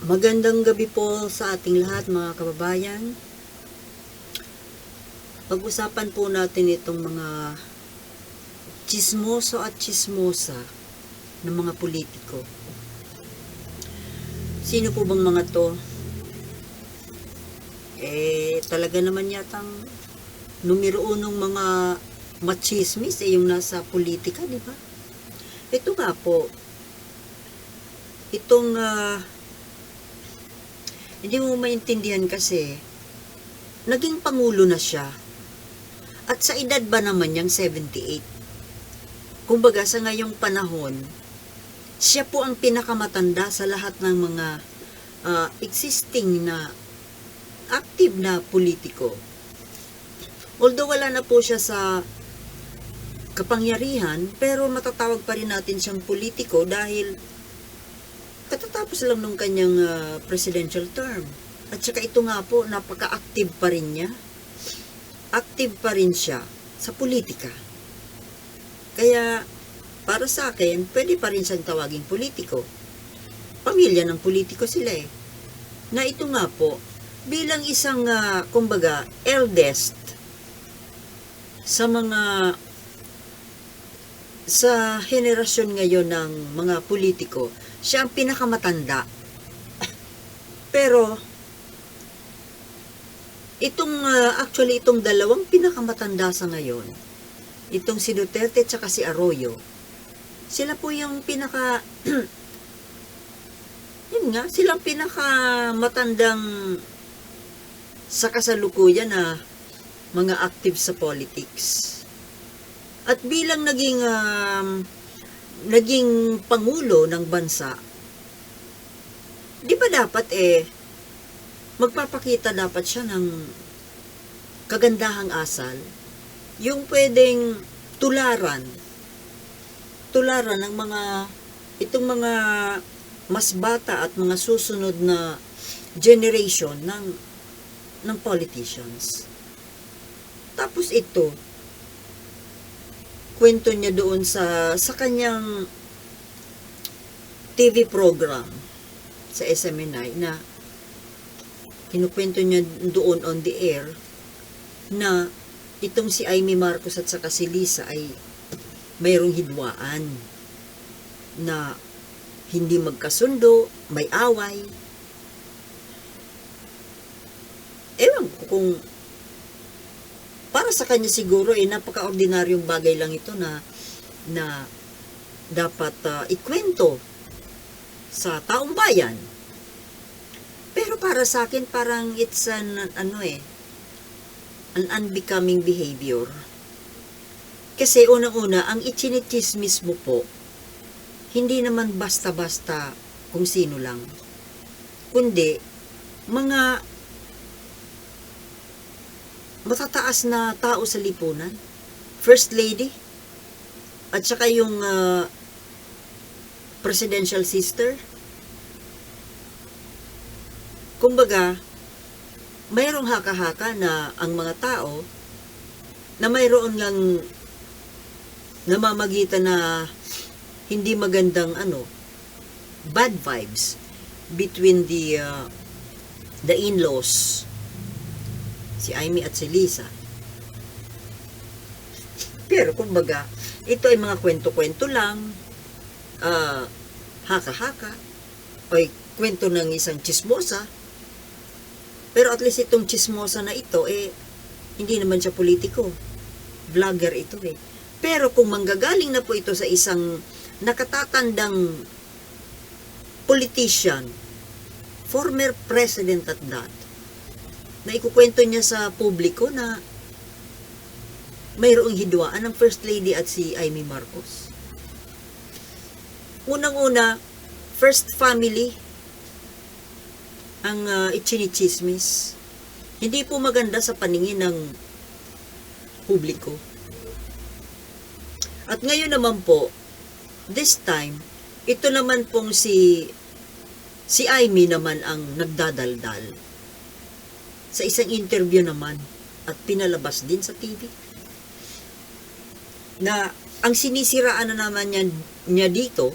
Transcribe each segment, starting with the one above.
Magandang gabi po sa ating lahat mga kababayan. Pag-usapan po natin itong mga chismoso at chismosa ng mga politiko. Sino po bang mga to? Eh, talaga naman yatang numero unong mga machismis eh yung nasa politika, di ba? Ito nga po, itong ah, hindi mo maintindihan kasi naging pangulo na siya. At sa edad ba naman niyang 78? Kumbaga sa ngayong panahon, siya po ang pinakamatanda sa lahat ng mga ah, existing na active na politiko. Although wala na po siya sa kapangyarihan, pero matatawag pa rin natin siyang politiko dahil katatapos lang nung kanyang ah, presidential term. At saka ito nga po, napaka-active pa rin niya. Active pa rin siya sa politika. Kaya, para sa akin, pwede pa rin siyang tawaging politiko. Pamilya ng politiko sila eh. Na ito nga po, bilang isang, ah, kumbaga, eldest sa mga sa henerasyon ngayon ng mga politiko, siya ang pinakamatanda. Pero, itong, ah, actually, itong dalawang pinakamatanda sa ngayon, itong si Duterte at si Arroyo, sila po yung pinaka, yun nga, silang pinakamatandang sa kasalukuyan na mga active sa politics. At bilang naging um, naging pangulo ng bansa, di ba dapat eh magpapakita dapat siya ng kagandahang asal, yung pwedeng tularan, tularan ng mga itong mga mas bata at mga susunod na generation ng ng politicians. Tapos ito, kwento niya doon sa sa kanyang TV program sa SMNI na kinukwento niya doon on the air na itong si Amy Marcos at saka si Lisa ay mayroong hidwaan na hindi magkasundo, may away. Ewan ko kung para sa kanya siguro eh napaka-ordinaryong bagay lang ito na na dapat ah, ikwento sa taong bayan. Pero para sa akin parang it's an ano eh an unbecoming behavior. Kasi unang-una, ang ichinichismis mo po, hindi naman basta-basta kung sino lang. Kundi, mga matataas na tao sa lipunan. First Lady. At saka yung ah, presidential sister. Kumbaga, mayroong haka-haka na ang mga tao na mayroon lang namamagitan na hindi magandang ano bad vibes between the uh, the in-laws si Amy at si Lisa. Pero kumbaga, ito ay mga kwento-kwento lang, ah, haka-haka, o kwento ng isang chismosa. Pero at least itong chismosa na ito, eh, hindi naman siya politiko. Vlogger ito eh. Pero kung manggagaling na po ito sa isang nakatatandang politician, former president at that, na ikukwento niya sa publiko na mayroong hidwaan ng First Lady at si Amy Marcos. Unang-una, first family ang uh, ichinichismis. Hindi po maganda sa paningin ng publiko. At ngayon naman po, this time, ito naman pong si si Amy naman ang nagdadaldal sa isang interview naman at pinalabas din sa TV na ang sinisiraan na naman niya, niya dito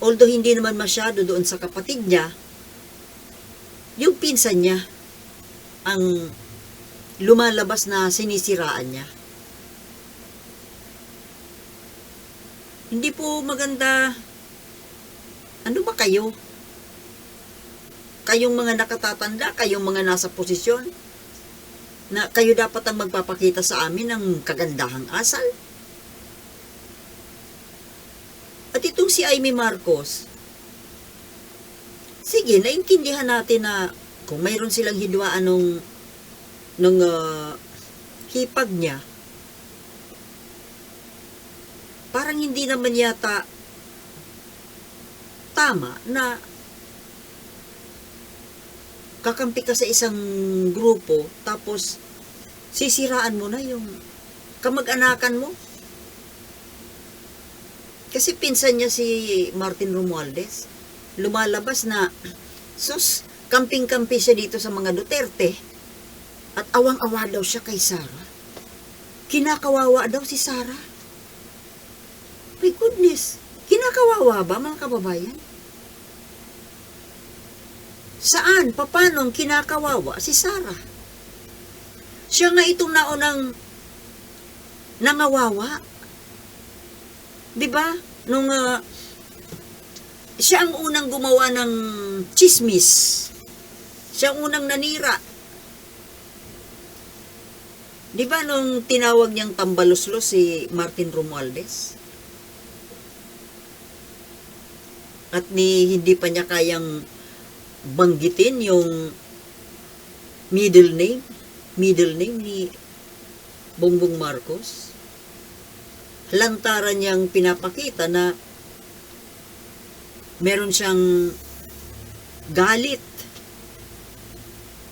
although hindi naman masyado doon sa kapatid niya, yung pinsan niya ang lumalabas na sinisiraan niya. Hindi po maganda. Ano ba kayo? Kayong mga nakatatanda, kayong mga nasa posisyon, na kayo dapat ang magpapakita sa amin ng kagandahang asal. At itong si Amy Marcos, sige, naintindihan natin na kung mayroon silang hidwaan nung, nung ah, hipag niya, parang hindi naman yata tama na kakampi ka sa isang grupo tapos sisiraan mo na yung kamag-anakan mo. Kasi pinsan niya si Martin Romualdez, lumalabas na, sus, kamping-kampi siya dito sa mga Duterte. At awang-awa daw siya kay Sara. Kinakawawa daw si Sara. My goodness, kinakawawa ba mga kababayan? Saan? Papanong kinakawawa si Sara? Siya nga itong naunang nangawawa. 'Di ba? Nung ah, siya ang unang gumawa ng chismis. Siya ang unang nanira. 'Di ba nung tinawag niyang tambaluslos si Martin Romualdez? At ni hindi pa niya kayang banggitin yung middle name, middle name ni Bongbong Marcos. Lantaran niyang pinapakita na meron siyang galit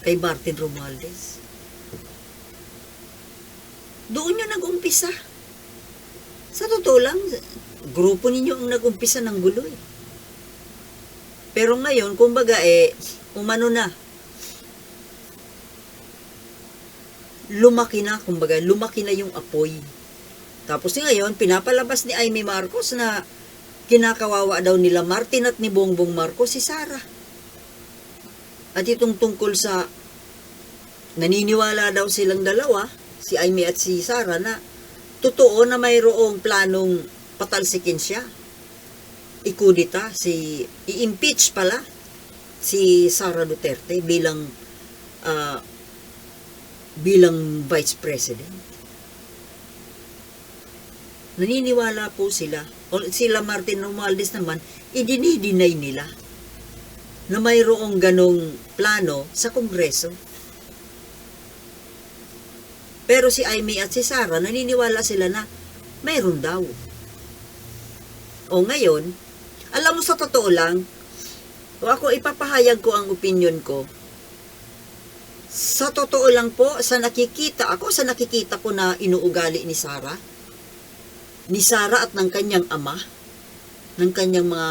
kay Martin Romualdez. Doon yun nag-umpisa. Sa totoo lang, grupo ninyo ang nag-umpisa ng gulo eh. Pero ngayon, kumbaga eh, umano na. Lumaki na, kumbaga, lumaki na yung apoy. Tapos ngayon, pinapalabas ni Amy Marcos na kinakawawa daw nila Martin at ni Bongbong Marcos si Sara. At itong tungkol sa naniniwala daw silang dalawa, si Amy at si Sara, na totoo na mayroong planong patalsikin siya ikudita si i-impeach pala si Sara Duterte bilang ah, bilang vice president. Naniniwala po sila. O sila Martin Romualdez naman, idinidinay nila na mayroong ganong plano sa Kongreso. Pero si Amy at si Sara, naniniwala sila na mayroon daw. O ngayon, alam mo sa totoo lang, o ako ipapahayag ko ang opinion ko. Sa totoo lang po, sa nakikita ako, sa nakikita ko na inuugali ni Sara, ni Sara at ng kanyang ama, ng kanyang mga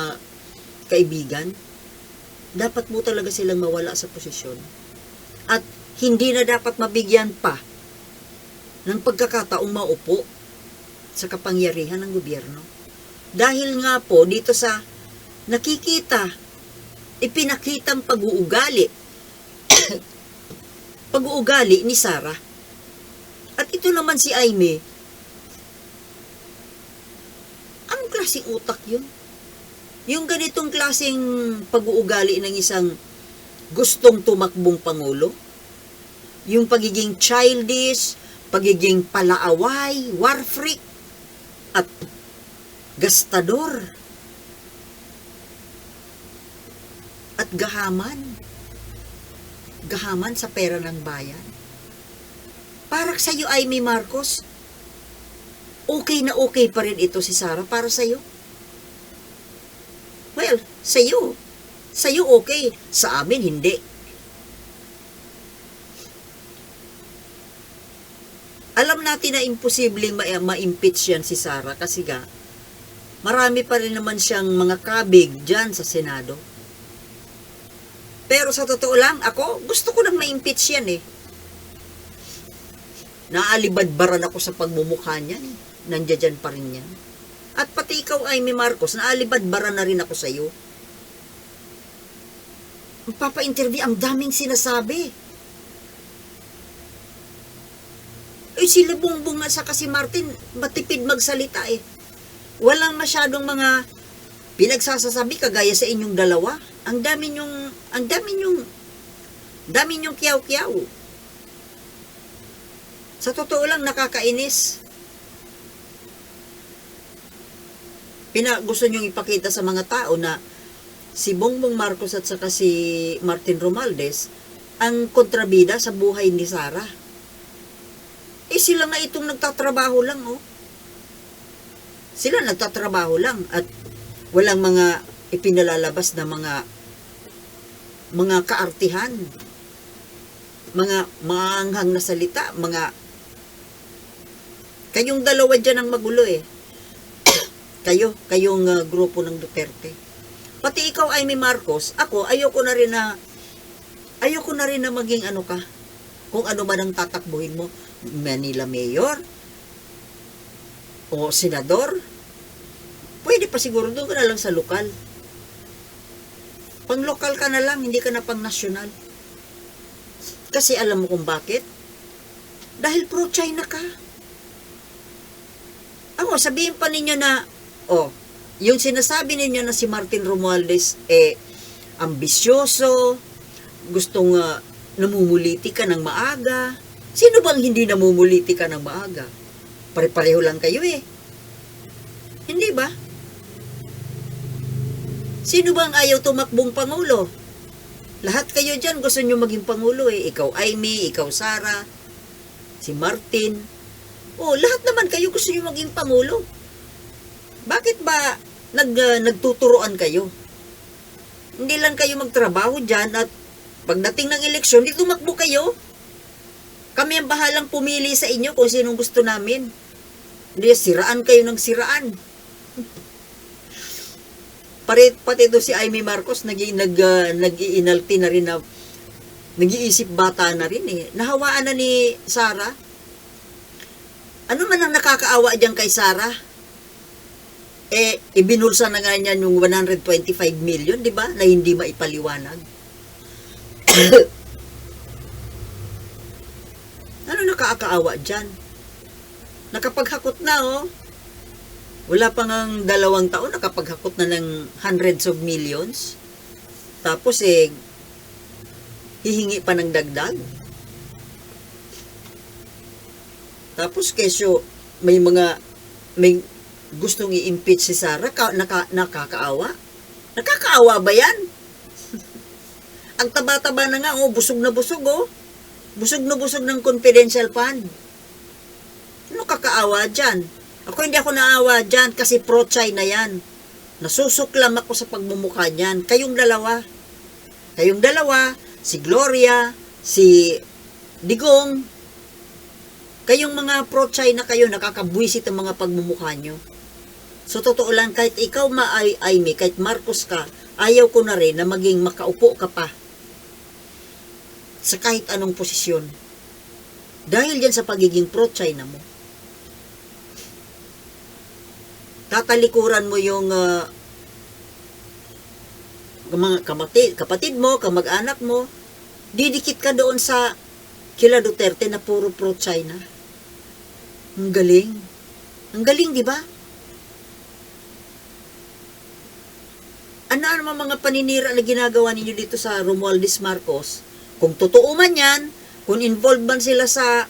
kaibigan, dapat mo talaga silang mawala sa posisyon. At hindi na dapat mabigyan pa ng pagkakataong maupo sa kapangyarihan ng gobyerno. Dahil nga po dito sa nakikita, ipinakitang pag-uugali. pag-uugali ni Sarah. At ito naman si Aime, anong klaseng utak yun? Yung ganitong klaseng pag-uugali ng isang gustong tumakbong pangulo? Yung pagiging childish, pagiging palaaway, war freak, at gastador. At gahaman. Gahaman sa pera ng bayan. Para sa iyo, Amy Marcos, okay na okay pa rin ito si Sarah para sa iyo. Well, sa iyo. Sa iyo okay, sa amin hindi. Alam natin na imposibleng ma- ma-impeach yan si Sarah kasi ga, marami pa rin naman siyang mga kabig dyan sa Senado. Pero sa totoo lang, ako, gusto ko nang ma-impeach yan eh. Naalibadbaran ako sa pagmumukha niyan eh. Nandiyan pa rin yan. At pati ikaw, Amy Marcos, naalibad-bara na rin ako sa'yo. Papa-interview, ang daming sinasabi. Eh, sila Bongbong at saka si Martin, matipid magsalita eh. Walang masyadong mga pinagsasasabi kagaya sa inyong dalawa. Ang dami nyong, ang dami nyong, dami nyong kiyaw-kiyaw. Sa totoo lang, nakakainis. Pina, gusto nyong ipakita sa mga tao na si Bongbong Marcos at saka si Martin Romualdez ang kontrabida sa buhay ni Sarah. Eh sila nga itong nagtatrabaho lang, oh. Sila nagtatrabaho lang at walang mga ipinalalabas na mga mga kaartihan, mga maanghang na salita, mga kayong dalawa dyan ang magulo eh. kayo, kayong uh, grupo ng Duterte. Pati ikaw, Amy Marcos, ako, ayoko na rin na ayoko na rin na maging ano ka, kung ano man ang tatakbuhin mo, Manila Mayor, o senador, pwede pa siguro doon ka na lang sa lokal. Pang lokal ka na lang, hindi ka na pang nasyonal. Kasi alam mo kung bakit? Dahil pro-China ka. Ako, sabihin pa ninyo na, oh, yung sinasabi ninyo na si Martin Romualdez, eh, ambisyoso, gustong uh, namumuliti ka ng maaga. Sino bang hindi namumuliti ka ng maaga? Pare-pareho lang kayo eh. Hindi ba? Sino bang ayaw tumakbong Pangulo? Lahat kayo dyan gusto nyo maging Pangulo eh. Ikaw Amy, ikaw Sara, si Martin. Oh, lahat naman kayo gusto nyo maging Pangulo. Bakit ba nag, uh, nagtuturoan kayo? Hindi lang kayo magtrabaho dyan at pagdating ng eleksyon, di tumakbo kayo. Kami ang bahalang pumili sa inyo kung sinong gusto namin. Hindi, siraan kayo ng siraan. Pare, pati doon si Amy Marcos, nag, nag, uh, na rin na, nag-iisip bata na rin eh. Nahawaan na ni Sarah. Ano man ang nakakaawa dyan kay Sarah? Eh, ibinulsa na nga niyan yung 125 million, di ba? Na hindi maipaliwanag. ano nakakaawa dyan? Nakapaghakot na, oh. Wala pa ngang dalawang taon, nakapaghakot na ng hundreds of millions. Tapos eh, hihingi pa ng dagdag. Tapos kesyo, may mga, may gustong i-impeach si Sarah, ka, naka, nakakaawa. Nakakaawa ba yan? Ang taba-taba na nga, oh, busog na busog, oh. Busog na busog ng confidential fund. Ano kakaawa dyan? Ako hindi ako naawa dyan kasi pro-China yan. Nasusuklam ako sa pagmumukha niyan. Kayong dalawa. Kayong dalawa, si Gloria, si Digong, kayong mga pro-China kayo, nakakabwisit ang mga pagmumukha nyo. So, totoo lang, kahit ikaw Amy, kahit Marcos ka, ayaw ko na rin na maging makaupo ka pa sa kahit anong posisyon. Dahil yan sa pagiging pro-China mo. Tatalikuran mo yung uh, mga kapatid, kapatid mo, kamag-anak mo, didikit ka doon sa kila Duterte na puro pro-China. Ang galing. Ang galing, di ba? Ano naman mga paninira na ginagawa ninyo dito sa Romualdez Marcos? Kung totoo man yan, kung involved man sila sa,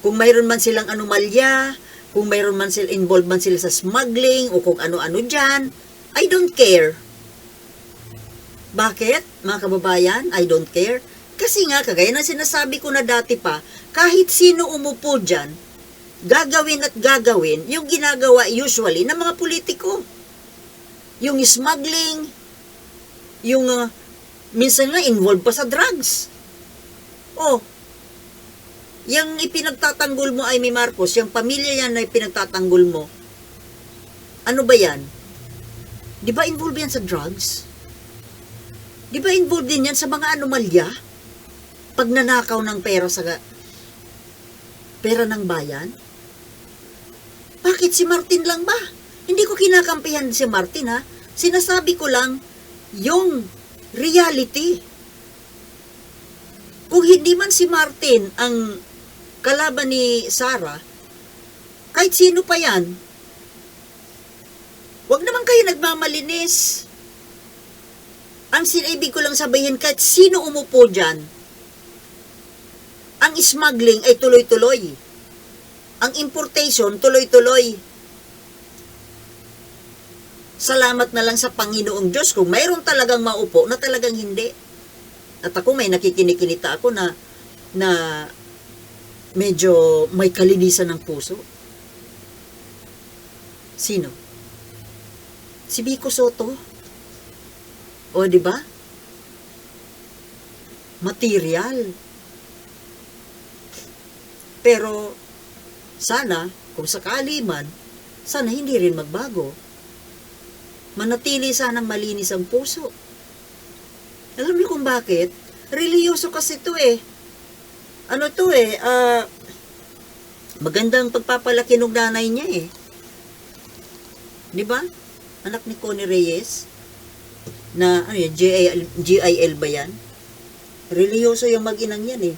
kung mayroon man silang anomalya, kung mayroon man sila, involved man sila sa smuggling o kung ano-ano dyan, I don't care. Bakit, mga kababayan? I don't care. Kasi nga, kagaya ng sinasabi ko na dati pa, kahit sino umupo dyan, gagawin at gagawin yung ginagawa usually ng mga politiko. Yung smuggling, yung uh, minsan nga involved pa sa drugs. Oh, yung ipinagtatanggol mo ay may Marcos, yung pamilya yan na ipinagtatanggol mo, ano ba yan? Di ba involved yan sa drugs? Di ba involved din yan sa mga anomalya? Pag nanakaw ng pera sa pera ng bayan? Bakit si Martin lang ba? Hindi ko kinakampihan si Martin ha. Sinasabi ko lang yung reality. Kung hindi man si Martin ang kalaban ni Sarah, kahit sino pa yan, wag naman kayo nagmamalinis. Ang sinibig ko lang sabihin, kahit sino umupo dyan, ang smuggling ay tuloy-tuloy. Ang importation, tuloy-tuloy. Salamat na lang sa Panginoong Diyos kung mayroon talagang maupo na talagang hindi. At ako may nakikinikinita ako na na medyo may kalinisan ng puso. Sino? Si Biko Soto. O, di ba? Material. Pero, sana, kung sakali man, sana hindi rin magbago. Manatili sanang malinis ang puso. Alam niyo kung bakit? Religyoso kasi to eh. Ano to eh, ah, magandang pagpapalaki ng nanay niya eh. Di ba? Anak ni Connie Reyes. Na, ano yan, GIL, GIL ba yan? Religyoso yung mag-inang yan eh.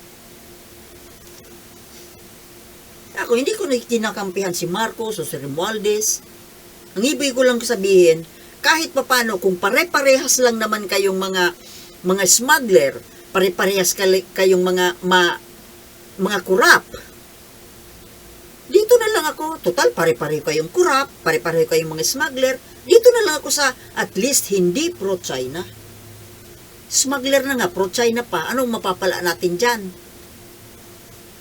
Ako, hindi ko na kinakampihan si Marcos o si Romualdez. Ang ibig ko lang sabihin, kahit papano, kung pare-parehas lang naman kayong mga mga smuggler, pare-parehas kayong mga ma, mga kurap, dito na lang ako, total pare-pareho kayong kurap, pare-pareho kayong mga smuggler, dito na lang ako sa at least hindi pro-China. Smuggler na nga, pro-China pa, anong mapapala natin dyan?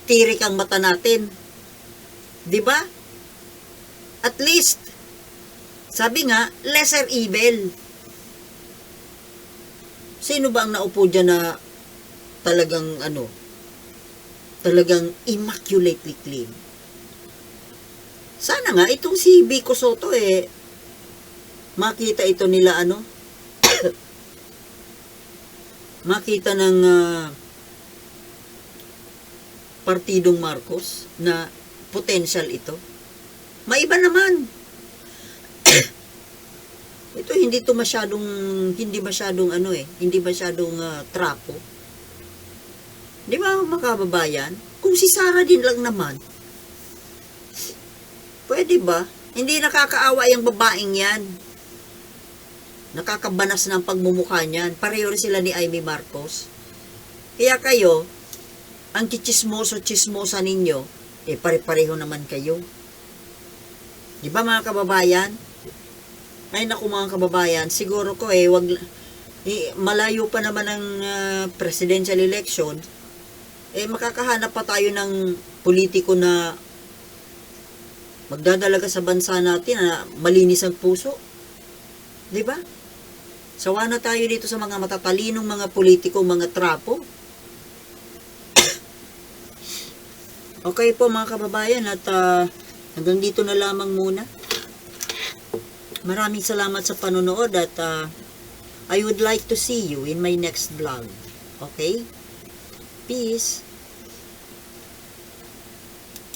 Tirik ang mata natin. Ba? At least, sabi nga, lesser evil. Sino ba ang naupo dyan na talagang ano, talagang immaculately clean? Sana nga, itong si Vico Soto eh, makita ito nila ano, makita ng ah, partidong Marcos na potential ito. Maiba naman. ito hindi to masyadong hindi masyadong ano eh, hindi masyadong ah, trapo. Di ba mga kababayan? Kung si Sara din lang naman, pwede ba? Hindi nakakaawa yung babaeng yan. Nakakabanas ng pagmumukha niyan. Pareho rin sila ni Amy Marcos. Kaya kayo, ang chichismoso-chismosa ninyo, eh pare-pareho naman kayo. Di ba mga kababayan? Ay naku mga kababayan, siguro ko eh, wag, eh, malayo pa naman ang ah, presidential election, eh makakahanap pa tayo ng politiko na magdadalaga sa bansa natin na malinis ang puso. Di ba? Sawa na tayo dito sa mga matatalinong mga politiko, mga trapo. okay po mga kababayan at ah, hanggang dito na lamang muna. Maraming salamat sa panonood at ah, I would like to see you in my next vlog. Okay? Peace.